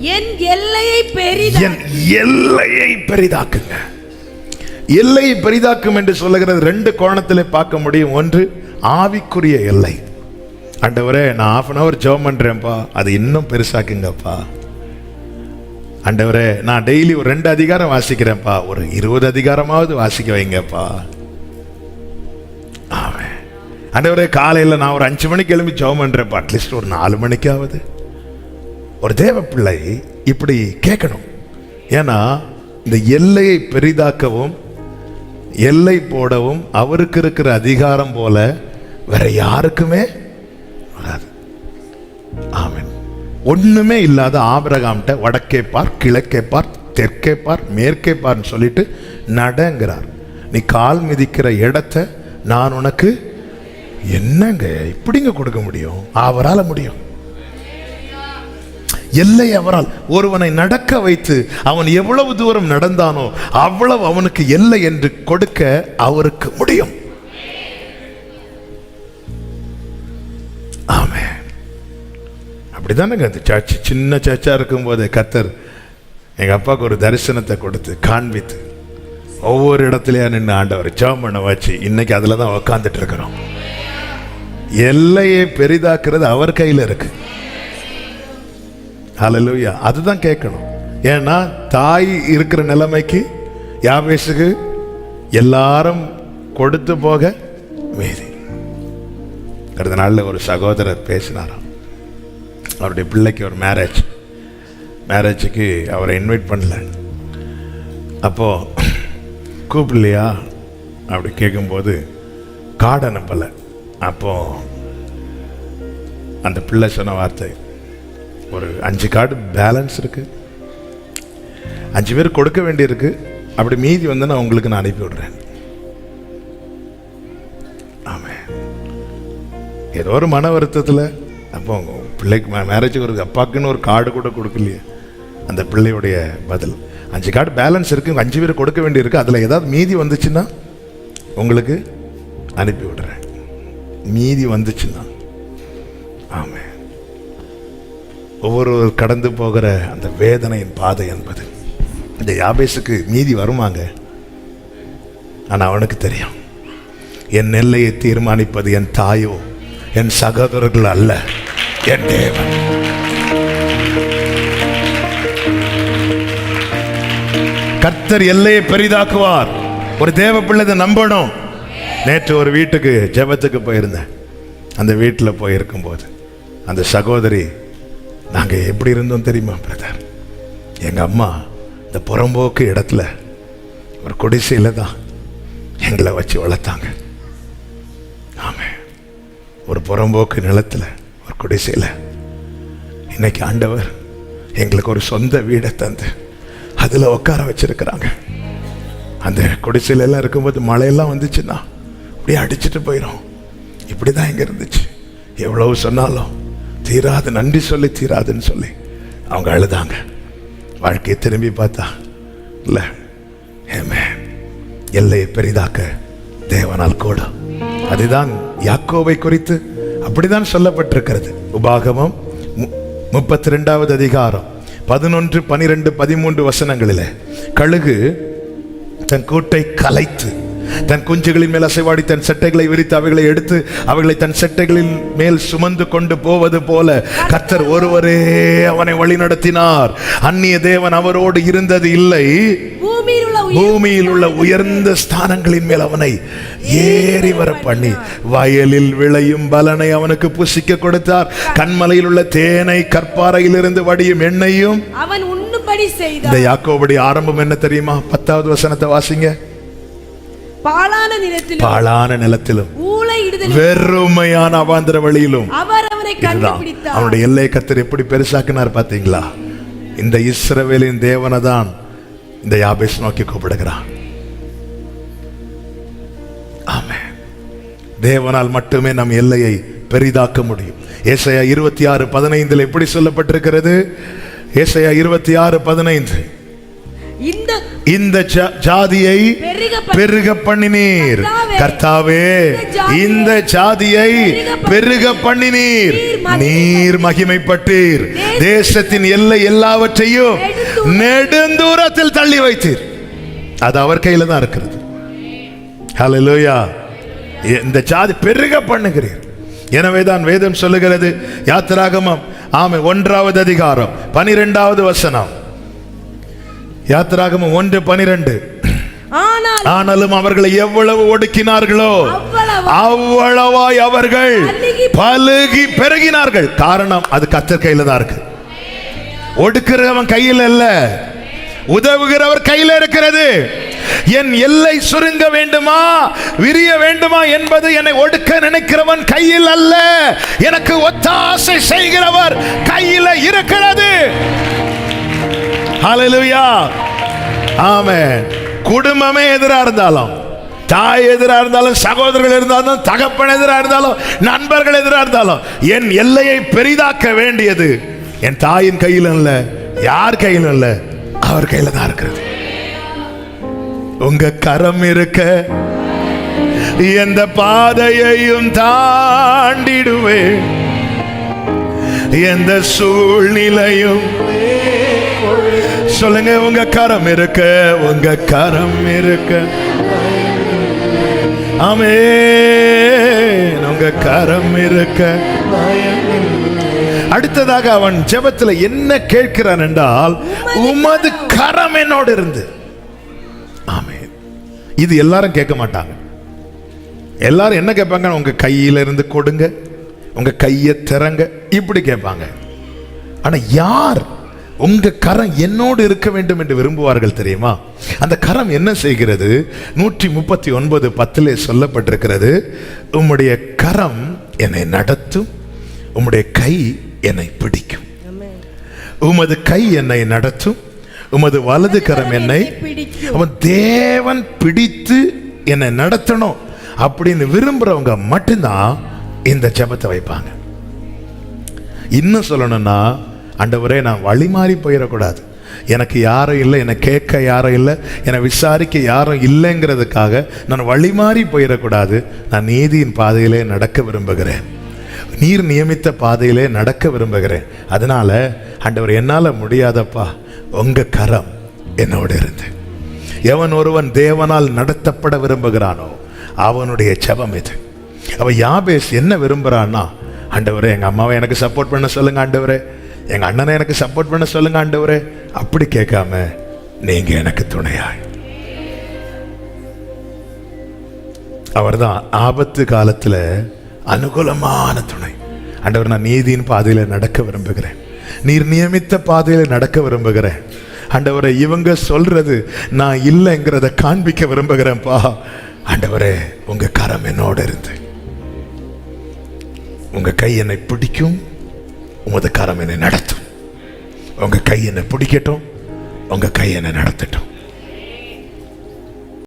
என் எல்லையை பெரிதா என் எல்லையை பெரிதாக்குங்க. எல்லையை பெரிதாக்கும் என்று சொல்லுகிறது ரெண்டு கோணத்தில் பார்க்க முடியும். ஒன்று ஆவிக்குரிய எல்லை. ஆண்டவரே நான் ஆஃப் அன் அவர் ஜோம் பண்ணுறேன்ப்பா அது இன்னும் பெருசாக்குங்கப்பா. ஆண்டவரே நான் டெய்லி ஒரு ரெண்டு அதிகாரம் வாசிக்கிறேன்ப்பா. ஒரு இருபது அதிகாரமாவது வாசிக்க வைங்கப்பா. ஆமாம் ஆண்டவரே காலையில் நான் ஒரு அஞ்சு மணிக்கு எழும்பி ஜோம் பண்ணுறேன்ப்பா அட்லீஸ்ட் ஒரு நாலு மணிக்காவது. ஒரு தேவ பிள்ளை இப்படி கேட்கணும். ஏன்னா இந்த எல்லையை பெரிதாக்கவும் எல்லை போடவும் அவருக்கு இருக்கிற அதிகாரம் போல வேற யாருக்குமே வராது. ஆமன். ஒன்றுமே இல்லாத ஆபிரகாம்கிட்ட வடக்கே பார் கிழக்கே பார் தெற்கே பார் மேற்கே பார்ன்னு சொல்லிட்டு நடங்கிறார். நீ கால் மிதிக்கிற இடத்த நான் உனக்கு என்னங்க? இப்படிங்க கொடுக்க முடியும்? அவரால் முடியும். எல்லை அவரால் ஒருவனை நடக்க வைத்து அவன் எவ்வளவு தூரம் நடந்தானோ அவ்வளவு அவனுக்கு எல்லை என்று கொடுக்க அவருக்கு முடியும். ஆமே அப்படிதானங்க அந்த சர்ச்சு சின்ன சர்ச்சா இருக்கும்போது கத்தர் எங்க அப்பாவுக்கு ஒரு தரிசனத்தை கொடுத்து காண்பித்து ஒவ்வொரு இடத்துலயா நின்று ஆண்டவர் ஜெபம் பண்ண வச்சு இன்னைக்கு அதுல தான் உக்காந்துட்டு இருக்கிறோம். எல்லையை பெரிதாக்குறது அவர் கையில இருக்கு. ஹலலூயா அதுதான் கேட்கணும். ஏன்னா தாய் இருக்கிற நிலைமைக்கு யாபேசுக்கு எல்லாரும் கொடுத்து போக மீதி கடந்த நாளில் ஒரு சகோதரர் பேசினாராம். அவருடைய பிள்ளைக்கு ஒரு மேரேஜ் மேரேஜுக்கு அவரை இன்வைட் பண்ணல. அப்போது கூப்பிடலையா? அப்படி கேட்கும்போது கார்டு அனுப்பலை. அப்போது அந்த பிள்ளை சொன்ன வார்த்தை ஒரு அஞ்சு கார்டு பேலன்ஸ் இருக்குது அஞ்சு பேர் கொடுக்க வேண்டியிருக்கு. அப்படி மீதி வந்து நான் உங்களுக்கு நான் அனுப்பி விடுறேன். ஏதோ ஒரு மன வருத்தத்தில் அப்போ பிள்ளைக்கு மேரேஜுக்கு ஒரு அப்பாக்குன்னு ஒரு கார்டு கூட கொடுக்கலையே. அந்த பிள்ளையுடைய பதில். அஞ்சு கார்டு பேலன்ஸ் இருக்குது அஞ்சு பேர் கொடுக்க வேண்டியிருக்கு. அதில் ஏதாவது மீதி வந்துச்சுன்னா உங்களுக்கு அனுப்பி விடுறேன். மீதி வந்துச்சுன்னா. ஆமாம் ஒவ்வொரு கடந்து போகிற அந்த வேதனையின் பாதை என்பது. இந்த யாபேசுக்கு மீதி வருமாங்க? ஆனால் அவனுக்கு தெரியும். என் நெல்லையை தீர்மானிப்பது என் தாயோ என் சகோதரர்கள் அல்ல என் தேவன். கர்த்தர் எல்லையை பெரிதாக்குவார். ஒரு தேவ பிள்ளை நம்பணும். நேற்று ஒரு வீட்டுக்கு ஜெபத்துக்கு போயிருந்தேன். அந்த வீட்டில் போயிருக்கும்போது அந்த சகோதரி நாங்கள் எப்படி இருந்தோம் தெரியுமா பிரதர் எங்கள் அம்மா இந்த புறம்போக்கு இடத்துல ஒரு குடிசையில் தான் எங்களை வச்சு வளர்த்தாங்க. ஆமே ஒரு புறம்போக்கு நிலத்தில் ஒரு குடிசையில். இன்னைக்கு ஆண்டவர் எங்களுக்கு ஒரு சொந்த வீடை தந்து அதில் உட்கார வச்சுருக்கிறாங்க. அந்த குடிசையிலெல்லாம் இருக்கும்போது மழையெல்லாம் வந்துச்சுன்னா அப்படியே அடிச்சுட்டு போயிடும் இப்படி தான் இங்கே இருந்துச்சு. எவ்வளவு சொன்னாலும் தீராது நன்றி சொல்லி தீராதுன்னு சொல்லி அவங்க அழுதாங்க. வாழ்க்கையை திரும்பி பார்த்தா இல்லை ஏமே எல்லையை பெரிதாக்க தேவனால் கூட அதுதான் யாக்கோவை குறித்து அப்படிதான் சொல்லப்பட்டிருக்கிறது. உபாகமம் முப்பத்தி ரெண்டாவது அதிகாரம் பதினொன்று பனிரெண்டு பதிமூன்று வசனங்களில் கழுகு தன் கூட்டை கலைத்து தன் குஞ்சுகளின் மேல் அசைவாடி தன் செட்டைகளை விரித்து அவைகளை எடுத்து அவைகளை தன் செட்டைகளின் மேல் சுமந்து கொண்டு போவது போல கர்த்தர் ஒருவரே அவனை வழிநடத்தினார். அந்நிய தேவன் அவரோடு இருந்தது இல்லை. பூமியில் உள்ள உயர்ந்த ஸ்தானங்களின் மேல் அவனை ஏறி வர பண்ணி வயலில் விளையும் பலனை அவனுக்கு புசிக்க கொடுத்தார். கண்மலையில் உள்ள தேனை கற்பாறையிலிருந்து வடியும் எண்ணெயும் அவன் உண்ணும்படி இந்த செய்தான் யாக்கோபடி ஆரம்பம் என்ன தெரியுமா? பத்தாவது வசனத்தை வாசிங்க. பாழான நிலத்திலும் பாழான நிலத்திலும் வெறுமையான அவாந்திர வழியிலும். அவர் அவனை கண்டுபிடித்தார் அவனுடைய எல்லை கத்தர் எப்படி பெருசாக்கினார் பாத்தீங்களா இந்த இஸ்ரவேலின் தேவனை தான் இந்த யாபேஸ் நோக்கி கூப்பிடுகிறான். ஆமென். தேவனால் மட்டுமே நம் எல்லையை பெரிதாக்க முடியும். ஏசாயா இருபத்தி ஆறு பதினைந்தில் எப்படி சொல்லப்பட்டிருக்கிறது? ஏசாயா இருபத்தி ஆறு பதினைந்து. இந்த இந்த ஜாதியை பெருக பண்ணி- பெருக பண்ணினீர் கர்த்தாவே, இந்த ஜாதியை பெருக பண்ணினீர் நீர் மகிமைப்பட்டீர். தேசத்தின் எல்லை எல்லாவற்றையும் நெடுந்தூரத்தில் தள்ளி வைத்தீர். அது அவர் கையில தான் இருக்கிறது. ஹalleluya. இந்த ஜாதி பெருக பண்ணுகிறீர் எனவே தான் வேதம் சொல்லுகிறது யாத்திராகமம் ஆமை ஒன்றாவது அதிகாரம் பனிரெண்டாவது வசனம். யாத்திராகமம் ஒன்று பனிரெண்டு. ஆனால் ஆனாலும் அவர்களை எவ்வளவு ஒடுக்கினார்களோ அவ்வளவா- அவ்வளவாய் அவர்கள் பலுகி பெருகினார்கள். காரணம் அது கத்தர் கையில தான் இருக்கு. ஒடுக்கிறவன் கையில் அல்ல உதவுகிறவர் கையில் இருக்கிறது. என் எல்லை சுருங்க வேண்டுமா விரிய வேண்டுமா என்பது என்னை ஒடுக்க நினைக்கிறவன் கையில் அல்ல. எனக்கு ஒத்தாசை செய்கிறவர் கையில் இருக்கிறது ஹalleluya ஆமென் குடும்பமே எதிரா இருந்தாலும் தாய் எதிரா இருந்தாலும் சகோதரர்கள் இருந்தாலும் தகப்பன் எதிரா இருந்தாலும் நண்பர்கள் எதிரா இருந்தாலும் என் எல்லையை பெரிதாக்க வேண்டியது என் தாயின் கையில் அல்ல யார் கையில் அல்ல அவர் கையில தான் இருக்கிறது. உங்க கரம் இருக்க எந்த பாதையையும் தாண்டிடுவேன். எந்த சூழ்நிலையும் சொல்லுங்க உங்க கரம் இருக்க உங்க கரம் இருக்க. ஆமே உங்க கரம் இருக்க. அடுத்ததாக அவன் ஜெபத்துல என்ன கேட்கிறான் என்றால் உமது கரம். என்னோடு இருந்து. ஆமே இது எல்லாரும் கேட்க மாட்டாங்க. எல்லாரும் என்ன கேட்பாங்க? உங்க கையில இருந்து கொடுங்க உங்க கையை திறங்க இப்படி கேட்பாங்க. ஆனா யார் உங்க கரம் என்னோடு இருக்க வேண்டும் என்று விரும்புவார்கள் தெரியுமா? அந்த கரம் என்ன செய்கிறது? நூற்றி முப்பத்தி ஒன்பது பத்திலே சொல்லப்பட்டிருக்கிறது உம்முடைய கரம் என்னை நடத்தும் உம்முடைய கை என்னை பிடிக்கும். உமது கை என்னை நடத்தும் உமது வலது கரம் என்னை பிடிக்கும். அவன் தேவன் பிடித்து என்னை நடத்தணும் அப்படின்னு விரும்புறவங்க மட்டும்தான் இந்த ஜெபத்தை வைப்பாங்க. இன்னும் சொல்லணும்னா ஆண்டவரே நான் வழி மாறி போயிடக்கூடாது. எனக்கு யாரும் இல்லை என்னை கேட்க யாரும் இல்லை என்னை விசாரிக்க யாரும் இல்லைங்கிறதுக்காக நான் வழி மாறி போயிடக்கூடாது. நான் நீதியின் பாதையிலே நடக்க விரும்புகிறேன். நீர் நியமித்த பாதையிலே நடக்க விரும்புகிறேன். அதனால ஆண்டவர் என்னால் முடியாதப்பா உங்க கரம் என்னோடு இருந்து. எவன் ஒருவன் தேவனால் நடத்தப்பட விரும்புகிறானோ அவனுடைய செபம் இது. அவ யாபேஸ் என்ன விரும்புறான்னா ஆண்டவரே எங்க அம்மாவை எனக்கு சப்போர்ட் பண்ண சொல்லுங்க ஆண்டவரே. எங்க அண்ணனை எனக்கு சப்போர்ட் பண்ண சொல்லுங்க ஆண்டவரே. அப்படி கேட்காம நீங்க எனக்கு துணையாய். அவர்தான் ஆபத்து காலத்துல அனுகூலமான துணை. ஆண்டவர் நான் நீதியின் பாதையில நடக்க விரும்புகிறேன். நீர் நியமித்த பாதையில நடக்க விரும்புகிறேன். ஆண்டவரே இவங்க சொல்றது நான் இல்லைங்கிறத காண்பிக்க விரும்புகிறேன்ப்பா. ஆண்டவரே உங்க கரம் என்னோட இருந்து. உங்க கை என்னை பிடிக்கும். உமது கரம் என்னை நடத்தும். உங்கள் கை என்னை பிடிக்கட்டும். உங்கள் கை என்னை நடத்தட்டும்.